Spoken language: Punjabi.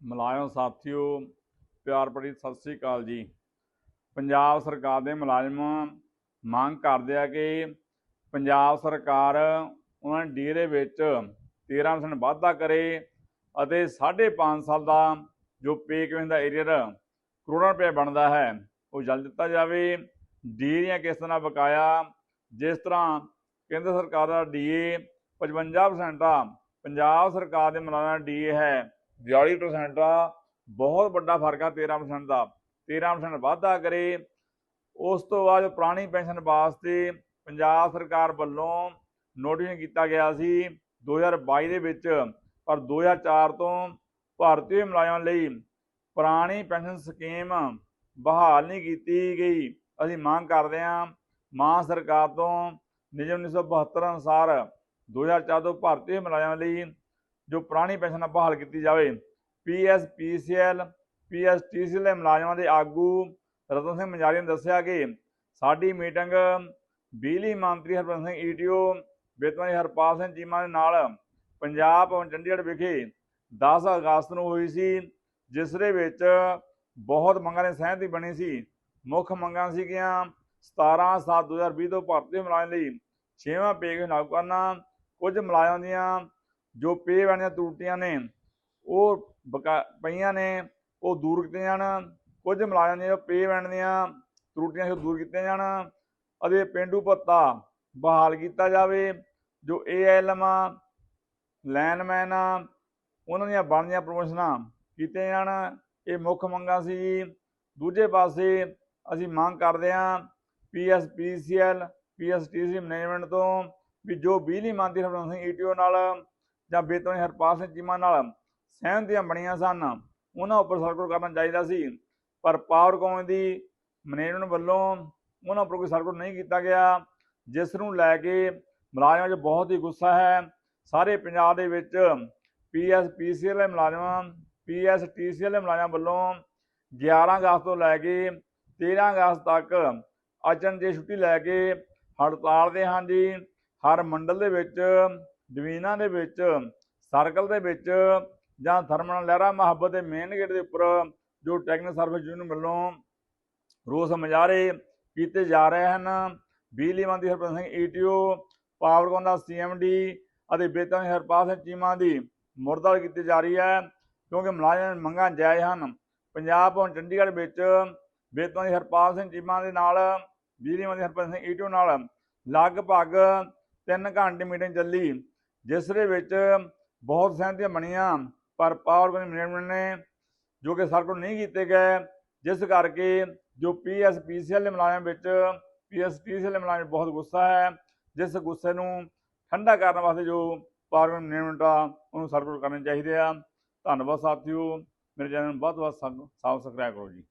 ਮੁਲਾਜ਼ਮ ਸਾਥੀਓ, ਪਿਆਰ ਭਰੀ ਸਤਿ ਸ੍ਰੀ ਅਕਾਲ ਜੀ। ਪੰਜਾਬ ਸਰਕਾਰ ਦੇ ਮੁਲਾਜ਼ਮ ਮੰਗ ਕਰਦੇ ਆ ਕਿ ਪੰਜਾਬ ਸਰਕਾਰ ਉਹਨਾਂ ਦੇ ਵਿੱਚ 13% ਵਾਧਾ ਕਰੇ ਅਤੇ 5.5 ਸਾਲ ਦਾ ਜੋ ਪੇ ਕਮਿਸ਼ਨ ਦਾ ਏਰੀਅਰ ਕਰੋੜਾਂ ਰੁਪਏ ਬਣਦਾ ਹੈ, ਉਹ ਜਲ ਦਿੱਤਾ ਜਾਵੇ। ਡੀ ਕਿਸ ਤਰ੍ਹਾਂ ਬਕਾਇਆ, ਜਿਸ ਤਰ੍ਹਾਂ ਕੇਂਦਰ ਸਰਕਾਰ ਦਾ ਡੀਏ 55% ਆ, ਪੰਜਾਬ ਸਰਕਾਰ ਦੇ ਮੁਲਾਜ਼ਮਾਂ ਦਾ ਡੀਏ ਹੈ 42% ਆ ਬਹੁਤ ਵੱਡਾ ਫ਼ਰਕ ਆ 13% ਦਾ। 13% ਵਾਧਾ ਕਰੇ। ਉਸ ਤੋਂ ਬਾਅਦ ਪੁਰਾਣੀ ਪੈਨਸ਼ਨ ਵਾਸਤੇ ਪੰਜਾਬ ਸਰਕਾਰ ਵੱਲੋਂ ਨੋਟੀਫਿਕੇਸ਼ਨ ਕੀਤਾ ਗਿਆ ਸੀ 2022 ਦੇ ਵਿੱਚ, ਪਰ 2004 ਤੋਂ ਭਾਰਤੀ ਮੁਲਾਜ਼ਮਾਂ ਲਈ ਪੁਰਾਣੀ ਪੈਨਸ਼ਨ ਸਕੀਮ ਬਹਾਲ ਨਹੀਂ ਕੀਤੀ ਗਈ। ਅਸੀਂ ਮੰਗ ਕਰਦੇ ਹਾਂ ਮਾਂ ਸਰਕਾਰ ਤੋਂ ਨਿਯਮ 1972 ਅਨੁਸਾਰ 2004 ਤੋਂ ਭਾਰਤੀ ਮੁਲਾਜ਼ਮਾਂ ਲਈ ਜੋ ਪੁਰਾਣੀ ਪੈਨਸ਼ਨ ਬਹਾਲ ਕੀਤੀ ਜਾਵੇ। ਪੀਐਸ ਪੀਸੀਐਲ ਪੀਐਸਟੀਸੀਐਲ ਦੇ ਮੁਲਾਜ਼ਮਾਂ ਦੇ ਆਗੂ ਰਤਨ ਸਿੰਘ ਮਜਾਰੀ ਨੇ ਦੱਸਿਆ ਕਿ ਸਾਡੀ ਮੀਟਿੰਗ ਬਿਜਲੀ ਮੰਤਰੀ ਹਰਪ੍ਰੀਤ ਸਿੰਘ ਈਟੀਓ ਬੇਤਵਾਨੀ ਹਰਪਾਲ ਸਿੰਘ ਚੀਮਾ ਦੇ ਨਾਲ ਪੰਜਾਬ ਭਵਨ ਚੰਡੀਗੜ੍ਹ ਵਿਖੇ 10 ਅਗਸਤ ਨੂੰ ਹੋਈ ਸੀ, ਜਿਸ ਦੇ ਵਿੱਚ ਬਹੁਤ ਮੰਗਾਂ ਨੇ, ਸਹਿਮਤੀ ਬਣੀ ਸੀ। ਮੁੱਖ ਮੰਗਾਂ ਸੀਗੀਆਂ 17 7 2020 ਤੋਂ ਭਰਤੀ ਮੁਲਾਜ਼ਮ ਲਈ ਛੇਵਾਂ ਪੇ ਲਾਗੂ ਕਰਨਾ। ਕੁਝ ਮੁਲਾਜ਼ਮਾਂ ਦੀਆਂ ਜੋ ਪੇ ਵਾਲੀਆਂ ਤਰੁੱਟੀਆਂ ਨੇ, ਉਹ ਬਕਾ, ਪਈਆਂ ਨੇ, ਉਹ ਦੂਰ ਕੀਤੀਆਂ ਜਾਣ। ਕੁਝ ਮੁਲਾਜ਼ਮਾਂ ਦੀਆਂ ਪੇ ਵੰਡ ਦੀਆਂ ਤਰੁੱਟੀਆਂ ਸੀ ਦੂਰ ਕੀਤੀਆਂ ਜਾਣ। ਅਤੇ ਪਿੰਡੂ ਭੱਤਾ ਬਹਾਲ ਕੀਤਾ ਜਾਵੇ। ਜੋ ਏਐਲਐਮ ਲੈਨਮੈਨ ਆ ਉਹਨਾਂ ਦੀਆਂ ਬਣਦੀਆਂ ਪ੍ਰਮੋਸ਼ਨਾਂ ਕੀਤੀਆਂ ਜਾਣ। ਇਹ ਮੁੱਖ ਮੰਗਾਂ ਸੀ। ਜੀ ਦੂਜੇ ਪਾਸੇ ਅਸੀਂ ਮੰਗ ਕਰਦੇ ਹਾਂ ਪੀਐਸਪੀਸੀਐਲ ਪੀਐਸਟੀਸੀ ਮੈਨੇਜਮੈਂਟ ਤੋਂ ਵੀ ਜੋ ਬਿਜਲੀ ਮੰਤਰੀ ਹਰਪ੍ਰੀਤ ਸਿੰਘ ਈਟੀਓ ਨਾਲ ਜਾਂ ਬੇਤੋਨੀ ਹਰਪਾਲ ਸਿੰਘ ਚੀਮਾ ਨਾਲ ਸਹਿਮਤੀਆਂ ਬਣੀਆਂ ਸਨ। ਉਹਨਾਂ ਉੱਪਰ ਸਰਕਲ ਕਰਨਾ ਚਾਹੀਦਾ ਸੀ। ਪਰ ਪਾਵਰਕੌਮ ਦੀ ਮੈਨੇਜਮੈਂਟ ਵੱਲੋਂ ਉਹਨਾਂ ਉੱਪਰ ਕੋਈ ਸਰਕਲ ਨਹੀਂ ਕੀਤਾ ਗਿਆ। ਜਿਸ ਨੂੰ ਲੈ ਕੇ ਮੁਲਾਜ਼ਮਾਂ 'ਚ ਬਹੁਤ ਹੀ ਗੁੱਸਾ ਹੈ। ਸਾਰੇ ਪੰਜਾਬ ਦੇ ਵਿੱਚ ਪੀਐਸਪੀਸੀਐਲ ਦੇ ਮੁਲਾਜ਼ਮਾਂ ਪੀਐਸਟੀਸੀਐਲ ਦੇ ਮੁਲਾਜ਼ਮਾਂ ਵੱਲੋਂ 11 ਅਗਸਤ ਤੋਂ ਲੈ ਕੇ 13 ਅਗਸਤ ਤੱਕ ਅਚਨ ਅਚਨਚੇਤ ਛੁੱਟੀ ਲੈ ਕੇ ਹੜਤਾਲ ਦੇ ਹਾਂ ਜੀ। ਹਰ ਮੰਡਲ ਦੇ ਵਿੱਚ ਡਿਵੀਜ਼ਨਾਂ ਦੇ ਵਿੱਚ ਸਰਕਲ ਦੇ ਵਿੱਚ ਜਾਂ ਥਰਮਲ ਲਹਿਰਾ ਮੁਹੱਬਤ ਦੇ ਮੇਨ ਗੇਟ ਦੇ ਉੱਪਰ ਜੋ ਟੈਕਨੀਕਲ ਸਰਵਿਸ ਯੂਨੀਅਨ ਵੱਲੋਂ ਰੋਸ ਮੁਜ਼ਾਹਰੇ ਕੀਤੇ ਜਾ ਰਹੇ ਹਨ। ਬਿਜਲੀ ਮੰਤਰੀ ਹਰਪ੍ਰੀਤ ਸਿੰਘ ਈਟੀਓ ਪਾਵਰਕੌਮ ਦਾ ਸੀਐਮਡੀ ਅਤੇ ਬੇਤਨ ਹਰਪਾਲ ਸਿੰਘ ਚੀਮਾ ਦੀ ਮੁਰਦਾਲ ਕੀਤੀ ਜਾ ਰਹੀ ਹੈ ਕਿਉਂਕਿ ਮੁਲਾਜ਼ਮ ਮੰਗਾਂ ਜਾਇਜ਼ ਹਨ। ਪੰਜਾਬ ਭਵਨ ਚੰਡੀਗੜ੍ਹ ਵਿੱਚ ਬੇਤਨ ਹਰਪਾਲ ਸਿੰਘ ਚੀਮਾ ਦੇ ਨਾਲ, ਬਿਜਲੀ ਮੰਤਰੀ ਹਰਪ੍ਰੀਤ ਸਿੰਘ ਈਟੀਓ ਨਾਲ ਲਗਭਗ 3 ਘੰਟੇ ਮੀਟਿੰਗ ਚੱਲੀ। ਜਿਸ ਦੇ ਵਿੱਚ ਬਹੁਤ ਸਹਿਮਤੀਆਂ ਬਣੀਆਂ, ਪਰ ਪਾਵਰਕੌਮ ਮੈਨੇਜਮੈਂਟ ਨੇ ਜੋ ਕਿ ਸਰਕਲ ਨਹੀਂ ਕੀਤੇ ਗਏ, ਜਿਸ ਕਰਕੇ ਜੋ ਪੀਐਸਪੀਸੀਐਲ ਦੇ ਮੁਲਾਜ਼ਮ ਵਿੱਚ ਪੀਐਸਟੀਸੀਐਲ ਦੇ ਮੁਲਾਜ਼ਮ ਬਹੁਤ ਗੁੱਸਾ ਹੈ, ਜਿਸ ਗੁੱਸੇ ਨੂੰ ਠੰਡਾ ਕਰਨ ਵਾਸਤੇ ਜੋ ਪਾਵਰਕੌਮ ਮੈਨੇਜਮੈਂਟ ਆ, ਉਹਨੂੰ ਸਰਕਲ ਕਰਨੇ ਚਾਹੀਦੇ ਆ। ਧੰਨਵਾਦ ਸਾਥੀਓ, ਮੇਰੇ ਚੈਨਲ ਨੂੰ ਬਹੁਤ ਬਹੁਤ ਵੱਧ ਸਬਸਕ੍ਰਾਈਬ ਕਰੋ ਜੀ।